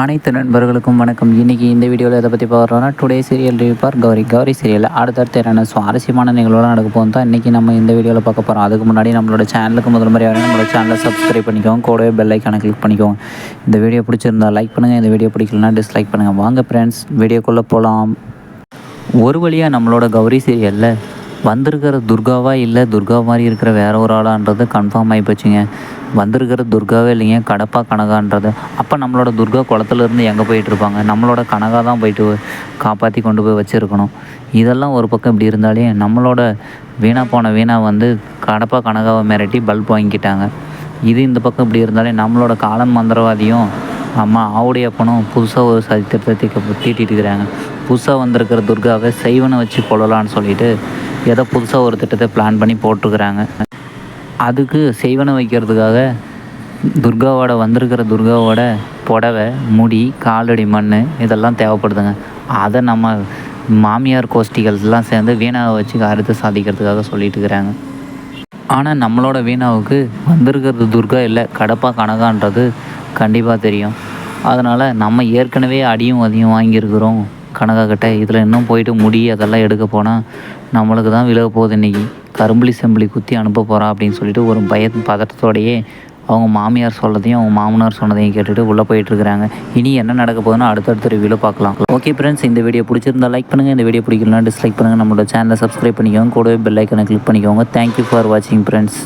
அனைத்து நண்பர்களுக்கும் வணக்கம். இன்றைக்கி இந்த வீடியோவில் எதை பற்றி பார்க்குறோம்னா டுடே சீரியல் ரிவிப்பார் கௌரி. கௌரி சீரியல் அடுத்தடுத்து என்னென்ன சுவாரஸ்யமான நிகழ்வுலாம் நடக்க போகும் தான் இன்றைக்கி நம்ம இந்த வீடியோவில் பார்க்க போகிறோம் அதுக்கு முன்னாடி நம்மளோட சேனலுக்கு முதல் முறையாக நம்மளோட சேனலை சப்ஸ்கிரைப் பண்ணிக்கோங்க. கூடவே பெல் ஐக்கானை கிளிக் பண்ணிக்கோங்க. இந்த வீடியோ பிடிச்சிருந்தா லைக் பண்ணுங்கள் இந்த வீடியோ பிடிக்கலனா டிஸ்லைக் பண்ணுங்கள் வாங்க ஃப்ரெண்ட்ஸ் வீடியோக்குள்ளே போகலாம் ஒரு வழியாக நம்மளோட கௌரி சீரியலில் வந்திருக்கிற துர்காவா இல்லை துர்கா மாதிரி இருக்கிற வேற ஒரு ஆளான்றது கன்ஃபார்ம் ஆகி போச்சுங்க. வந்திருக்கிற துர்காவே இல்லைங்க கடப்பா கனகான்றது. அப்போ நம்மளோட துர்கா குளத்துலேருந்து எங்கே போயிட்டு இருப்பாங்க? நம்மளோட கனகா தான் போயிட்டு காப்பாற்றி கொண்டு போய் வச்சுருக்கணும். இதெல்லாம் ஒரு பக்கம் இப்படி இருந்தாலே நம்மளோட வீணாக போன வீணா வந்து கடப்பா கனகாவை மிரட்டி பல்ப் வாங்கிக்கிட்டாங்க. இது இந்த பக்கம் இப்படி இருந்தாலே நம்மளோட காலன் மந்திரவாதியும் அம்மா ஆவுடையப்பனும் புதுசாக ஒரு சரித்திரத்தை தீட்டிட்டு இருக்கிறாங்க. புதுசாக வந்திருக்கிற துர்காவை சைவனை வச்சு கொள்ளலான்னு சொல்லிட்டு ஏதோ புதுசாக ஒரு திட்டத்தை பிளான் பண்ணி போட்டிருக்கிறாங்க. அதுக்கு செய்வனை வைக்கிறதுக்காக துர்காவோட வந்திருக்கிற துர்காவோட புடவை முடி காலடி மண் இதெல்லாம் தேவைப்படுதுங்க. அதை நம்ம மாமியார் கோஷ்டிகள்லாம் சேர்ந்து வீணாவை வச்சு அறுத்து சாதிக்கிறதுக்காக சொல்லிட்டு இருக்கிறாங்க. ஆனால் நம்மளோட வீணாவுக்கு வந்திருக்கிறது துர்கா இல்லை கடப்பா கனகான்றது கண்டிப்பாக தெரியும். அதனால் நம்ம ஏற்கனவே அடியும் அதையும் வாங்கியிருக்கிறோம். கனகாக்கிட்ட இதில் இன்னும் போயிட்டு முடி அதெல்லாம் எடுக்க போனால் நம்மளுக்கு தான் விலக போகுது இன்றைக்கி கரும்புலி செம்புலி குத்தி அனுப்ப போகிறா அப்படின்னு சொல்லிட்டு ஒரு பய பதட்டத்தோடையே அவங்க மாமியார் சொல்லதையும் அவங்க மாமனார் சொன்னதையும் கேட்டுட்டு உள்ளே போயிட்டுருக்குறாங்க இனி என்ன நடக்க போகுதுன்னு அடுத்தடுத்த ரிவியூவில் பார்க்கலாம். ஓகே ஃப்ரெண்ட்ஸ் இந்த வீடியோ பிடிச்சிருந்தா லைக் பண்ணுங்கள் இந்த வீடியோ பிடிக்கலன்னா டிஸ்லைக் பண்ணுங்கள் நம்மளோட சேனலை சப்ஸ்கிரைப் பண்ணிக்கோங்க. கூடவே பெல் ஐக்கனை கிளிக் பண்ணிக்கோங்க. தேங்க்யூ ஃபார் வாட்சிங் ஃப்ரெண்ட்ஸ்